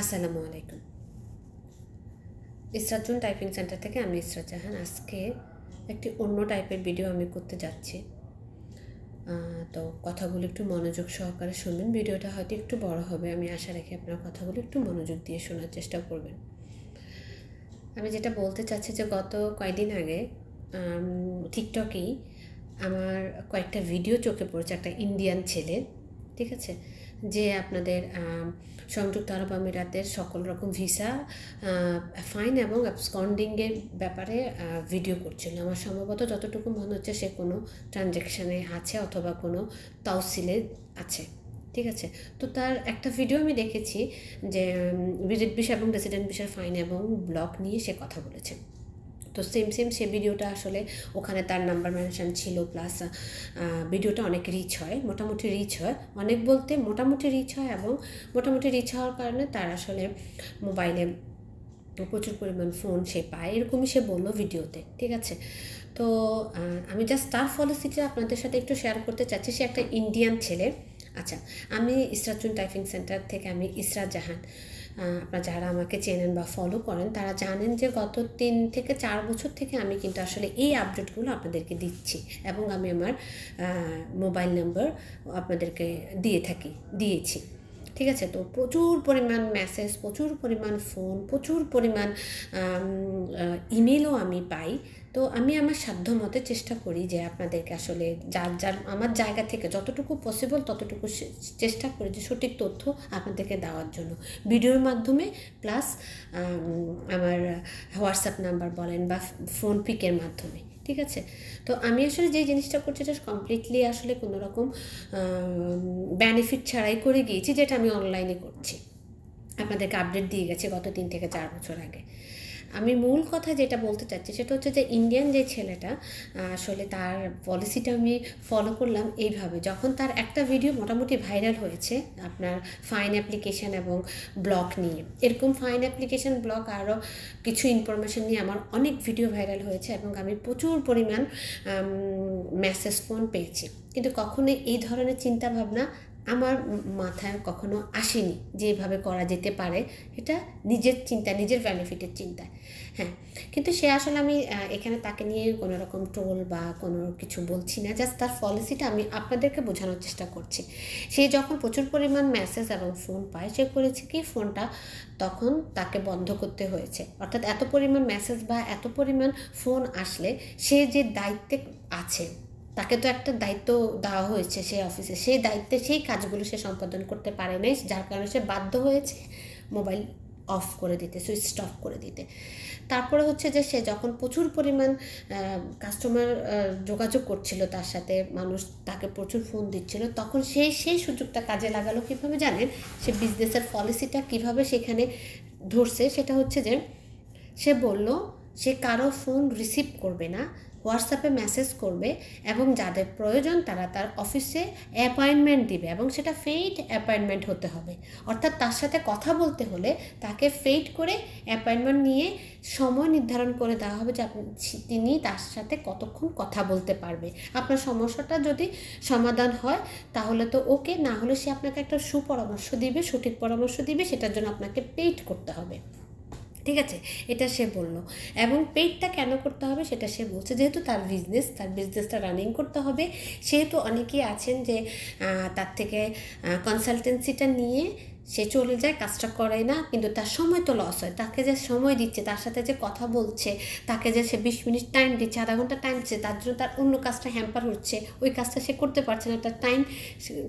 আসসালামু আলাইকুম। Isratun typing centre থেকে আমি ইসরাত জাহান। আজকে একটি অন্য টাইপের ভিডিও আমি করতে যাচ্ছি। তো কথাগুলো একটু মনোযোগ সহকারে শুনবেন। ভিডিওটা হয়তো একটু বড় হবে। আমি আশা রাখি আপনার কথাগুলো একটু মনোযোগ দিয়ে শোনার চেষ্টা করবেন। আমি যেটা বলতে চাচ্ছি যে গত কয়েকদিন আগে টিকটকেই আমার কয়েকটা ভিডিও চোখে পড়েছে। একটা ইন্ডিয়ান ছেলে, ঠিক আছে? যে আপনাদের সংযুক্ত আরব আমিরাতের সকল রকম ভিসা ফাইন এবং অ্যাবসকন্ডিংয়ের ব্যাপারে ভিডিও করছিল আমার সম্ভবত যতটুকু মনে হচ্ছে সে কোনো ট্রানজ্যাকশানে আছে অথবা কোনো তাওসিলে আছে। ঠিক আছে? তো তার একটা ভিডিও আমি দেখেছি যে ভিজিট ভিসা এবং রেসিডেন্ট ভিসার ফাইন এবং ব্লক নিয়ে সে কথা বলেছে তো সেম সেম সে ভিডিওটা আসলে ওখানে তার নাম্বার মেনশন ছিল প্লাস ভিডিওটা অনেক রিচ হয়, মোটামুটি রিচ হয়। অনেক বলতে মোটামুটি রিচ হয় এবং মোটামুটি রিচ হওয়ার কারণে তার আসলে মোবাইলে প্রচুর পরিমাণ ফোন সে পায়, এরকমই সে বলল ভিডিওতে ঠিক আছে? তো আমি জাস্ট তার পলিসিটা আপনাদের সাথে একটু শেয়ার করতে চাচ্ছি, সে একটা ইন্ডিয়ান ছেলে। আচ্ছা আমি ইসরাতুন টাইপিং সেন্টার থেকে আমি ইসরাত জাহান আপনারা যারা আমাকে চেনেন বা ফলো করেন, তারা জানেন যে গত তিন থেকে চার বছর থেকে আমি কিন্তু আসলে এই আপডেটগুলো আপনাদেরকে দিচ্ছি এবং আমি আমার মোবাইল নাম্বার আপনাদেরকে দিয়ে থাকি, দিয়েছি। ঠিক আছে? তো প্রচুর পরিমাণ মেসেজ প্রচুর পরিমাণ ফোন প্রচুর পরিমাণ ইমেলও আমি পাই। তো আমি আমার সাধ্য মতে চেষ্টা করি যে আপনাদেরকে আসলে যার যার আমার জায়গা থেকে যতটুকু পসিবল ততটুকু চেষ্টা করি যে সঠিক তথ্য আপনাদেরকে দেওয়ার জন্য। ভিডিওর মাধ্যমে প্লাস আমার হোয়াটসঅ্যাপ নাম্বার বলেন বা ফোন পিকের মাধ্যমে, ঠিক আছে? তো আমি আসলে যে জিনিসটা করছি এটা কমপ্লিটলি আসলে কোনো রকম বেনিফিট ছাড়াই করে গিয়েছি যেটা আমি অনলাইনে করছি। আপনাদেরকে আপডেট দিয়ে গেছে গত তিন থেকে চার বছর আগে। আমি মূল কথা যেটা বলতে চাচ্ছি সেটা হচ্ছে যে ইন্ডিয়ান যে ছেলেটা, আসলে তার পলিসিটা আমি ফলো করলাম এইভাবে। যখন তার একটা ভিডিও মোটামুটি ভাইরাল হয়েছে, আপনার ফাইন অ্যাপ্লিকেশান এবং ব্লক নিয়ে। এরকম ফাইন অ্যাপ্লিকেশান ব্লক আরও কিছু ইনফরমেশন নিয়ে আমার অনেক ভিডিও ভাইরাল হয়েছে এবং আমি প্রচুর পরিমাণ মেসেজ ফোন পেয়েছি। কিন্তু কখনো এই ধরনের চিন্তাভাবনা আমার মাথায় কখনো আসেনি যে এভাবে করা যেতে পারে। এটা নিজের চিন্তা, নিজের বেনিফিটের চিন্তা। হ্যাঁ কিন্তু সে আসলে আমি এখানে তাকে নিয়ে কোনো রকম টোল বা কোনো কিছু বলছি না। জাস্ট তার পলিসিটা আমি আপনাদেরকে বোঝানোর চেষ্টা করছি। সে যখন প্রচুর পরিমাণ মেসেজ এবং ফোন পায়, সে করেছে কি ফোনটা তখন তাকে বন্ধ করতে হয়েছে। অর্থাৎ এত পরিমাণ মেসেজ বা এত পরিমাণ ফোন আসলে সে যে দায়িত্বে আছে তাকে তো একটা দায়িত্ব দেওয়া হয়েছে সেই অফিসে। সেই দায়িত্বে সেই কাজগুলো সে সম্পাদন করতে পারে নাই, যার কারণে সে বাধ্য হয়েছে মোবাইল অফ করে দিতে, সুইচ অফ করে দিতে। তারপরে হচ্ছে যে সে যখন প্রচুর পরিমাণ কাস্টমার যোগাযোগ করছিল তার সাথে, মানুষ তাকে প্রচুর ফোন দিচ্ছিল, তখন সেই সেই সুযোগটা কাজে লাগালো কীভাবে জানেন? সে বিজনেসের পলিসিটা কীভাবে সেখানে ধরছে সেটা হচ্ছে যে, সে বলল, সে কারও ফোন রিসিভ করবে না হোয়াটসঅ্যাপে মেসেজ করবে এবং যাদের প্রয়োজন তারা তার অফিসে অ্যাপয়েন্টমেন্ট দিবে এবং সেটা ফেইড অ্যাপয়েন্টমেন্ট হতে হবে। অর্থাৎ তার সাথে কথা বলতে হলে তাকে ফেইড করে অ্যাপয়েন্টমেন্ট নিয়ে সময় নির্ধারণ করে দেওয়া হবে যে তিনি তার সাথে কতক্ষণ কথা বলতে পারবে। আপনার সমস্যাটা যদি সমাধান হয় তাহলে তো ওকে, না হলে সে আপনাকে একটা সুপরামর্শ দিবে, সঠিক পরামর্শ দিবে, সেটার জন্য আপনাকে পেইড করতে হবে। ঠিক আছে? এটা সে বলল। এবং পেইডটা কেন করতে হবে সেটা সে বলছে, যেহেতু তার বিজনেস তার বিজনেসটা রানিং করতে হবে, সেহেতু অনেকেই আছেন যে তার থেকে কনসালটেন্সিটা নিয়ে সে চলে যায়, কাজটা করে না, কিন্তু তার সময় তো লস হয়। তাকে যে সময় দিচ্ছে, তার সাথে যে কথা বলছে, তাকে যে সে বিশ মিনিট টাইম দিচ্ছে, আধা ঘণ্টা টাইম দিচ্ছে, তার জন্য তার অন্য কাজটা হ্যাম্পার হচ্ছে, ওই কাজটা সে করতে পারছে না, তার টাইম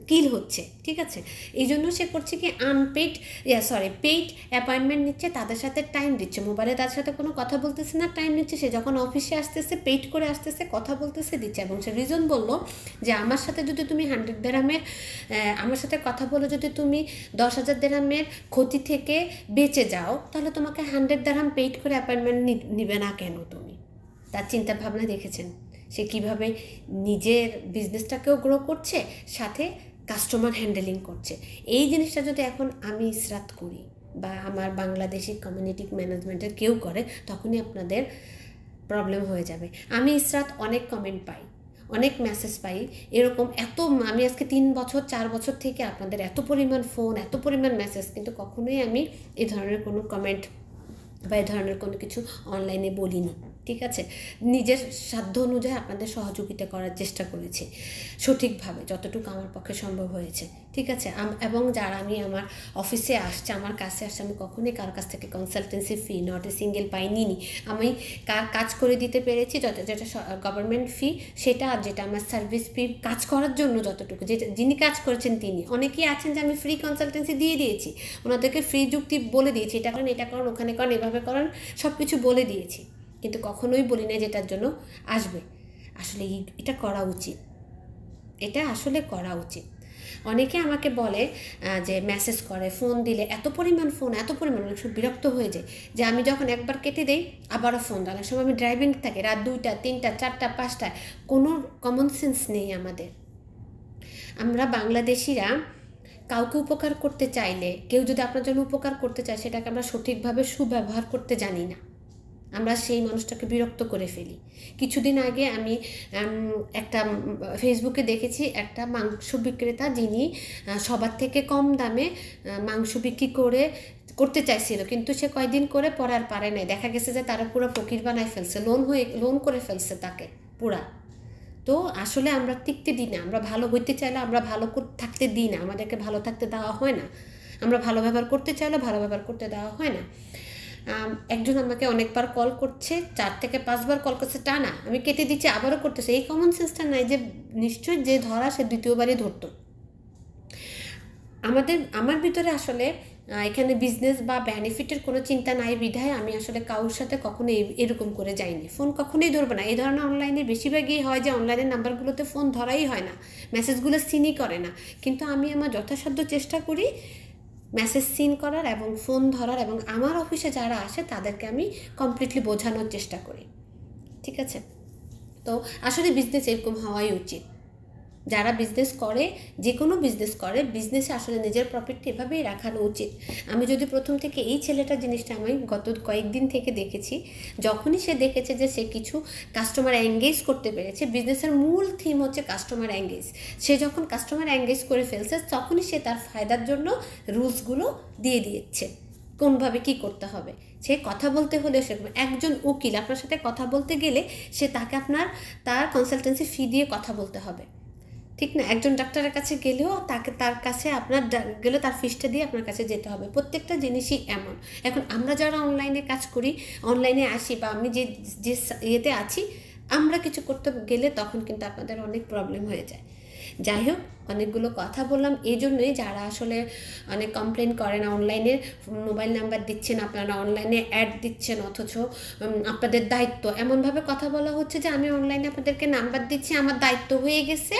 কিল হচ্ছে, ঠিক আছে? এই জন্য সে করছে কি unpaid yeah sorry paid appointment নিচ্ছে, তাদের সাথে টাইম দিচ্ছে। মোবাইলে তার সাথে কোনো কথা বলতেছে না টাইম নিচ্ছে, সে যখন অফিসে আসতেছে পেইড করে আসতেছে, কথা বলতেছে, দিচ্ছে। এবং সে রিজন বলল যে, আমার সাথে যদি তুমি হান্ড্রেড দেরামের আমার সাথে কথা বলে যদি তুমি দশ হাজার দেরামের ক্ষতি থেকে বেঁচে যাও, তাহলে তোমাকে হান্ড্রেড দেরাম পেইড করে অ্যাপয়েন্টমেন্ট নিবে না কেন তুমি? তার চিন্তা ভাবনা দেখেছেন? সে কীভাবে নিজের বিজনেসটাকেও গ্রো করছে, সাথে কাস্টমার হ্যান্ডেলিং করছে। এই জিনিসটা যদি এখন আমি ইসরাত করি বা আমার বাংলাদেশি কমিউনিটি ম্যানেজমেন্টের কেউ করে, তখনই আপনাদের প্রবলেম হয়ে যাবে। আমি ইসরাত অনেক কমেন্ট পাই। অনেক মেসেজ পাই। এরকম এত আমি আজকে তিন বছর, চার বছর থেকে আপনাদের এত পরিমাণ ফোন এত পরিমাণ মেসেজ কিন্তু কখনোই আমি এ ধরনের কোনো কমেন্ট বা এ ধরনের কোনো কিছু অনলাইনে বলিনি। ঠিক আছে? নিজের সাধ্য অনুযায়ী আপনাদের সহযোগিতা করার চেষ্টা করেছি, সঠিকভাবে, যতটুকু আমার পক্ষে সম্ভব হয়েছে, ঠিক আছে? এবং যারা আমি আমার অফিসে আসছে, আমার কাছে আসছে, আমি কখনোই কারোর কাছ থেকে consultancy fee not a single পাইনি নি আমি কার কাজ করে দিতে পেরেছি যত, যেটা গভর্নমেন্ট ফি সেটা আর যেটা আমার সার্ভিস ফি কাজ করার জন্য যতটুকু যেটা যিনি কাজ করেছেন তিনি। অনেকেই আছেন যে, আমি ফ্রি কনসালটেন্সি দিয়ে দিয়েছি, ওনাদেরকে ফ্রি যুক্তি বলে দিয়েছি, এটা করেন এটা করেন, ওখানে করেন, এভাবে করেন সব কিছু বলে দিয়েছি। কিন্তু কখনোই বলি না যেটার জন্য আসবে। আসলে এটা করা উচিত। এটা আসলে করা উচিত। অনেকে আমাকে বলে যে মেসেজ করে ফোন দিলে, এত পরিমাণ ফোন এত পরিমাণ, অনেক সময় বিরক্ত হয়ে যায়। যে আমি যখন একবার কেটে দেই, আবারও ফোন দেয়। অনেক সময় আমি ড্রাইভিং থাকি, রাত দুইটা, তিনটা, চারটা পাঁচটা কোনো কমন সেন্স নেই আমাদের। আমরা বাংলাদেশিরা কাউকে উপকার করতে চাইলে, কেউ যদি আপনার জন্য উপকার করতে চায়, সেটাকে আমরা সঠিকভাবে সুব্যবহার করতে জানি না। আমরা সেই মানুষটাকে বিরক্ত করে ফেলি। কিছুদিন আগে আমি একটা ফেসবুকে দেখেছি একটা মাংস বিক্রেতা যিনি সবার থেকে কম দামে মাংস বিক্রি করে, করতে চাইছিল। কিন্তু সে কয়দিন করে পরে আর পারে নাই। দেখা গেছে যে তারা পুরো ফকির বানায় ফেলছে লোন হয়ে লোন করে ফেলছে তাকে, পুরা। তো আসলে আমরা টিকতে দিই না। আমরা ভালো হইতে চাইলে আমরা ভালো থাকতে দিই না। আমাদেরকে ভালো থাকতে দেওয়া হয় না। আমরা ভালো ব্যবহার করতে চাইলে ভালো ব্যবহার করতে দেওয়া হয় না। একজন আমাকে অনেকবার কল করছে, চার থেকে পাঁচবার কল করছে টা না আমি কেটে দিচ্ছি, আবারও করতেছে। এই কমন সেন্সটা নাই যে, নিশ্চয়ই যে ধরা সে দ্বিতীয়বারই ধরতো। আমাদের, আমার ভিতরে আসলে এখানে বিজনেস বা বেনিফিটের কোনো চিন্তা নাই, বিধায় আমি আসলে কারোর সাথে কখনো এরকম করে যাইনি। ফোন কখনোই ধরবো না। এই ধরনের অনলাইনে বেশিরভাগই হয় যে অনলাইনের নাম্বারগুলোতে ফোন ধরাই হয় না। মেসেজগুলো সিনই করে না। কিন্তু আমি আমার যথাসাধ্য চেষ্টা করি মেসেজ সিন করার এবং ফোন ধরার এবং আমার অফিসে যারা আসে, তাদেরকে আমি কমপ্লিটলি বোঝানোর চেষ্টা করি। ঠিক আছে? তো আসলে বিজনেস এরকম হওয়াই উচিত। যারা বিজনেস করে যে কোনো বিজনেস করে বিজনেসে আসলে নিজের প্রফিটটা এভাবেই রাখানো উচিত। আমি যদি প্রথম থেকে এই ছেলেটার জিনিসটা আমি গত কয়েকদিন থেকে দেখেছি, যখনই সে দেখেছে যে সে কিছু কাস্টমার এঙ্গেজ করতে পেরেছে বিজনেসের মূল থিম হচ্ছে কাস্টমার এঙ্গেজ সে যখন কাস্টমার এঙ্গেজ করে ফেলছে, তখনই সে তার ফায়দার জন্য রুলসগুলো দিয়ে দিয়েছে, কোনভাবে কি করতে হবে। সে কথা বলতে হলে সেরকম একজন উকিল, আপনার সাথে কথা বলতে গেলে সে তাকে আপনার, তার কনসালটেন্সি ফি দিয়ে কথা বলতে হবে। ঠিক না? একজন ডাক্তারের কাছে গেলেও তাকে, তার কাছে আপনার গেলে তার ফিসটা দিয়ে আপনার কাছে যেতে হবে। প্রত্যেকটা জিনিসই এমন। এখন আমরা যারা অনলাইনে কাজ করি অনলাইনে আসি বা আমি যে যে ইয়েতে আছি, আমরা কিছু করতে গেলে তখন কিন্তু আপনাদের অনেক প্রবলেম হয়ে যায়। যাই হোক অনেকগুলো কথা বললাম। এই জন্যই যারা আসলে অনেক কমপ্লেন করেন অনলাইনে মোবাইল নাম্বার দিচ্ছেন, আপনারা অনলাইনে অ্যাড দিচ্ছেন, অথচ আপনাদের দায়িত্ব। এমনভাবে কথা বলা হচ্ছে যে, আমি অনলাইনে আপনাদেরকে নাম্বার দিচ্ছি, আমার দায়িত্ব হয়ে গেছে।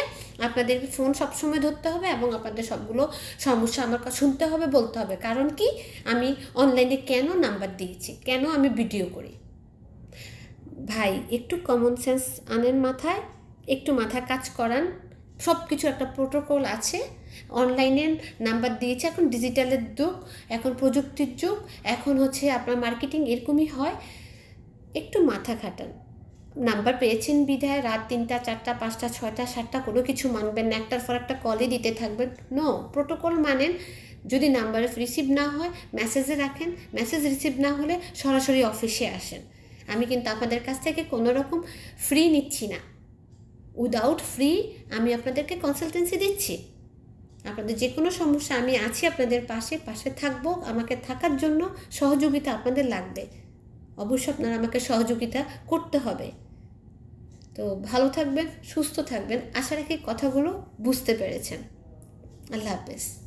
আপনাদের ফোন সবসময় ধরতে হবে এবং আপনাদের সবগুলো সমস্যা আমার কাছে শুনতে হবে, বলতে হবে। কারণ কি? আমি অনলাইনে কেন নাম্বার দিয়েছি? কেন আমি ভিডিও করি? ভাই, একটু কমন সেন্স আনেন মাথায়, একটু মাথা কাজ করান। সব কিছু একটা প্রোটোকল আছে। অনলাইনে নাম্বার দিয়েছে, এখন ডিজিটালের যুগ, এখন প্রযুক্তির যুগ, এখন হচ্ছে আপনার মার্কেটিং এরকমই হয়। একটু মাথা খাটান। নাম্বার পেয়েছেন বিধায় রাত তিনটা, চারটা, পাঁচটা, ছয়টা, সাতটা, কোনো কিছু মানবেন না, একটার পর একটা কলে দিতে থাকবেন। নো প্রোটোকল মানেন যদি নাম্বার রিসিভ না হয় মেসেজে রাখেন মেসেজ রিসিভ না হলে সরাসরি অফিসে আসেন। আমি কিন্তু আপনাদের কাছ থেকে কোনো রকম ফ্রি নিচ্ছি না। উইদাউট ফ্রি আমি আপনাদেরকে কনসালটেন্সি দিচ্ছি। আপনাদের যে কোনো সমস্যা, আমি আছি আপনাদের পাশে পাশে থাকব। আমাকে থাকার জন্য সহযোগিতা আপনাদের লাগবে। অবশ্যই আপনারা আমাকে সহযোগিতা করতে হবে। তো ভালো থাকবেন, সুস্থ থাকবেন। আশা রাখি কথাগুলো বুঝতে পেরেছেন। আল্লাহ হাফেজ।